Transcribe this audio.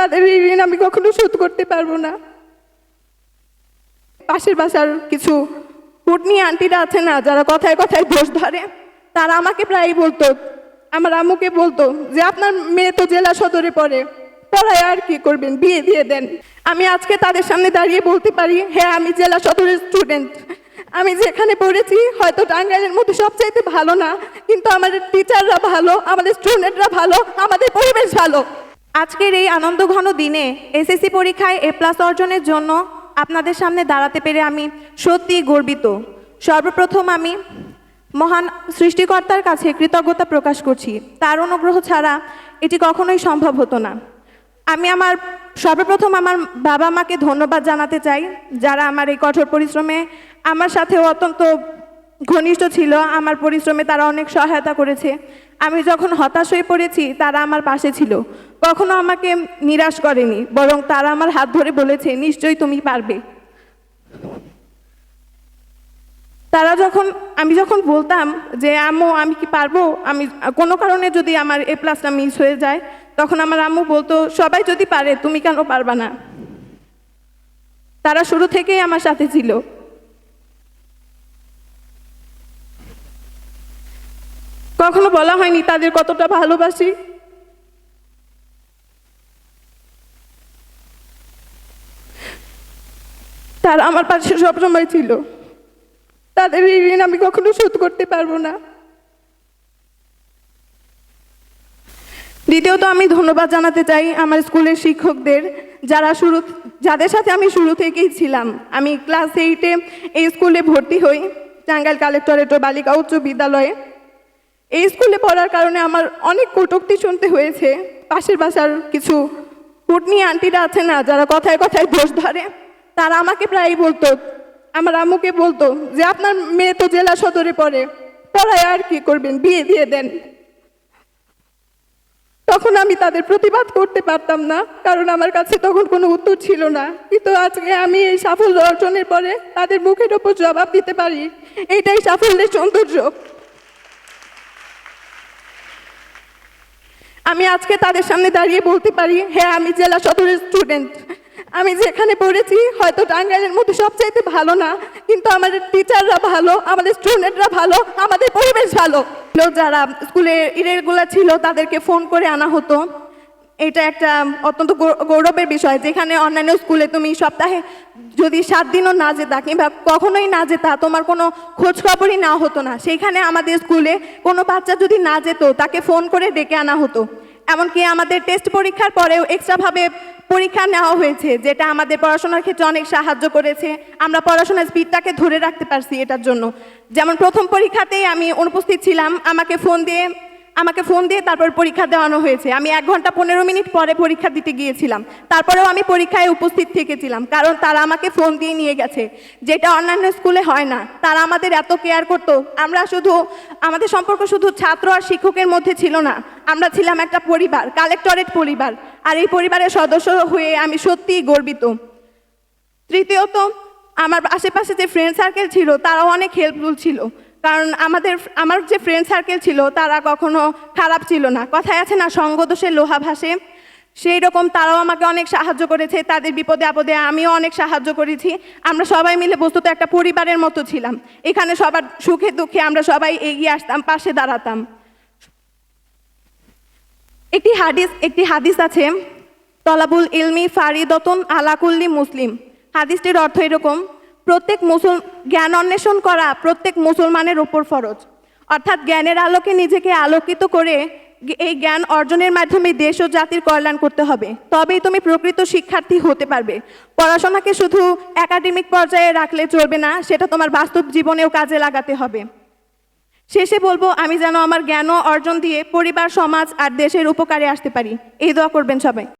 তাদের এই ঋণ আমি কখনো শোধ করতে পারব না। পাশের বাসার কিছু কুটনি আন্টিরা আছে না, যারা কথায় কথায় দোষ ধরে, তারা আমাকে প্রায়ই বলতো, আমার আম্মুকে বলতো যে আপনার মেয়ে তো জেলা সদরে পড়ে, পড়ায় আর কি করবেন, বিয়ে দিয়ে দেন। আমি আজকে তাদের সামনে দাঁড়িয়ে বলতে পারি হ্যাঁ আমি জেলা সদরের স্টুডেন্ট আমি যেখানে পড়েছি, হয়তো টাঙ্গাইলের মধ্যে সবচাইতে ভালো না, কিন্তু আমাদের টিচাররা ভালো, আমাদের স্টুডেন্টরা ভালো, আমাদের পরিবেশ ভালো। আজকের এই আনন্দঘন দিনে এসএসসি পরীক্ষায় এ প্লাস অর্জনের জন্য আপনাদের সামনে দাঁড়াতে পেরে আমি সত্যিই গর্বিত। সর্বপ্রথম আমি মহান সৃষ্টিকর্তার কাছে কৃতজ্ঞতা প্রকাশ করছি। তার অনুগ্রহ ছাড়া এটি কখনোই সম্ভব হতো না। আমি আমার, সর্বপ্রথম আমার বাবা মাকে ধন্যবাদ জানাতে চাই, যারা আমার এই কঠোর পরিশ্রমে আমার সাথেও অত্যন্ত ঘনিষ্ঠ ছিল, আমার পরিশ্রমে তারা অনেক সহায়তা করেছে। আমি যখন হতাশ হয়ে পড়েছি, তারা আমার পাশে ছিল। কখনো আমাকে নিরাশ করেনি, বরং তারা আমার হাত ধরে বলেছে, নিশ্চয়ই তুমি পারবে। তারা যখন, আমি যখন বলতাম যে, আম্মু, আমি কি পারব? আমি, কোনো কারণে যদি আমার এ প্লাসটা মিস হয়ে যায়, তখন আমার আম্মু বলতো, সবাই যদি পারে, তুমি কেন পারবা না? তারা শুরু থেকেই আমার সাথে ছিল। কখনো বলা হয়নি তাদের কতটা ভালোবাসি? তারা আমার পাশে সবসময় ছিল। তাদের এই ঋণ আমি কখনো শোধ করতে পারব না। দ্বিতীয়ত, আমি ধন্যবাদ জানাতে চাই আমার স্কুলের শিক্ষকদের যারা শুরু, যাদের সাথে আমি শুরু থেকেই ছিলাম। আমি ক্লাস এইটে এই স্কুলে ভর্তি হই, টাঙ্গাইল কালেক্টরেট বালিকা উচ্চ বিদ্যালয়ে। এই স্কুলে পড়ার কারণে আমার অনেক কটুক্তি শুনতে হয়েছে। পাশের বাসার কিছু কুটনি আন্টিরা আছে না, যারা কথায় কথায় দোষ ধরে, তারা আমাকে প্রায়ই বলতো, আমার আম্মুকে বলতো যে আপনার মেয়ে তো জেলা সদরে পড়ে, পড়ায় আর কি করবেন, বিয়ে দিয়ে দেন। তখন আমি তাদের প্রতিবাদ করতে পারতাম না, কারণ আমার কাছে তখন কোনো উত্তর ছিল না। কিন্তু আজকে আমি এই সাফল্য অর্জনের পরে তাদের মুখের ওপর জবাব দিতে পারি। এটাই সাফল্যের সৌন্দর্য। আমি আজকে তাদের সামনে দাঁড়িয়ে বলতে পারি হ্যাঁ আমি জেলা সদরের স্টুডেন্ট আমি যেখানে পড়েছি, হয়তো টাঙ্গাইলের মধ্যে সবচাইতে ভালো না, কিন্তু আমাদের টিচাররা ভালো, আমাদের স্টুডেন্টরা ভালো, আমাদের পরিবেশ ভালো। যারা স্কুলে ইরেগুলার ছিল, তাদেরকে ফোন করে আনা হতো। এটা একটা অত্যন্ত গৌরবের বিষয়, যেখানে অন্যান্য স্কুলে তুমি সপ্তাহে যদি সাত দিনও না যেতা কিংবা কখনোই না যেতা, তোমার কোনো খোঁজখবরই না হতো না। সেইখানে আমাদের স্কুলে কোনো বাচ্চা যদি না যেত, তাকে ফোন করে ডেকে আনা হতো। এমনকি আমাদের টেস্ট পরীক্ষার পরেও এক্সট্রাভাবে পরীক্ষা নেওয়া হয়েছে, যেটা আমাদের পড়াশোনার ক্ষেত্রে অনেক সাহায্য করেছে। আমরা পড়াশোনার স্পিডটাকে ধরে রাখতে পারছি এটার জন্য। যেমন প্রথম পরীক্ষাতেই আমি অনুপস্থিত ছিলাম, আমাকে ফোন দিয়ে আমাকে ফোন দিয়ে তারপর পরীক্ষা দেওয়ানো হয়েছে। আমি এক ঘণ্টা পনেরো মিনিট পরে পরীক্ষা দিতে গিয়েছিলাম। তারপরেও আমি পরীক্ষায় উপস্থিত থেকেছিলাম, কারণ তারা আমাকে ফোন দিয়ে নিয়ে গেছে। যেটা অন্যান্য স্কুলে হয় না। তারা আমাদের এত কেয়ার করতো। আমরা শুধু, আমাদের সম্পর্ক শুধু ছাত্র আর শিক্ষকের মধ্যে ছিল না। আমরা ছিলাম একটা পরিবার, কালেক্টরেট পরিবার। আর এই পরিবারের সদস্য হয়ে আমি সত্যিই গর্বিত। তৃতীয়ত, আমার আশেপাশে যে ফ্রেন্ড সার্কেল ছিল, তারাও অনেক হেল্পফুল ছিল। কারণ আমাদের আমার যে ফ্রেন্ড সার্কেল ছিল, তারা কখনো খারাপ ছিল না। কথায় আছে না, সঙ্গদোষে লোহা ভাসে। সেই রকম তারাও আমাকে অনেক সাহায্য করেছে, তাদের বিপদে আপদে আমিও অনেক সাহায্য করেছি। আমরা সবাই মিলে বস্তুত একটা পরিবারের মতো ছিলাম। এখানে সবার সুখে দুঃখে আমরা সবাই এগিয়ে আসতাম, পাশে দাঁড়াতাম। একটি হাদিস একটি হাদিস আছে, তলাবুল ইলমি ফারিদতন আলাকুল্লি মুসলিম। হাদিসটির অর্থ এরকম প্রত্যেক মুসল, জ্ঞান অন্বেষণ করা প্রত্যেক মুসলমানের ওপর ফরজ। অর্থাৎ জ্ঞানের আলোকে নিজেকে আলোকিত করে এই জ্ঞান অর্জনের মাধ্যমে দেশ ও জাতির কল্যাণ করতে হবে। তবেই তুমি প্রকৃত শিক্ষার্থী হতে পারবে। পড়াশোনাকে শুধু একাডেমিক পর্যায়ে রাখলে চলবে না, সেটা তোমার বাস্তব জীবনেও কাজে লাগাতে হবে। শেষে বলব, আমি যেন আমার জ্ঞান অর্জন দিয়ে পরিবার, সমাজ আর দেশের উপকারে আসতে পারি। এই দোয়া করবেন সবাই।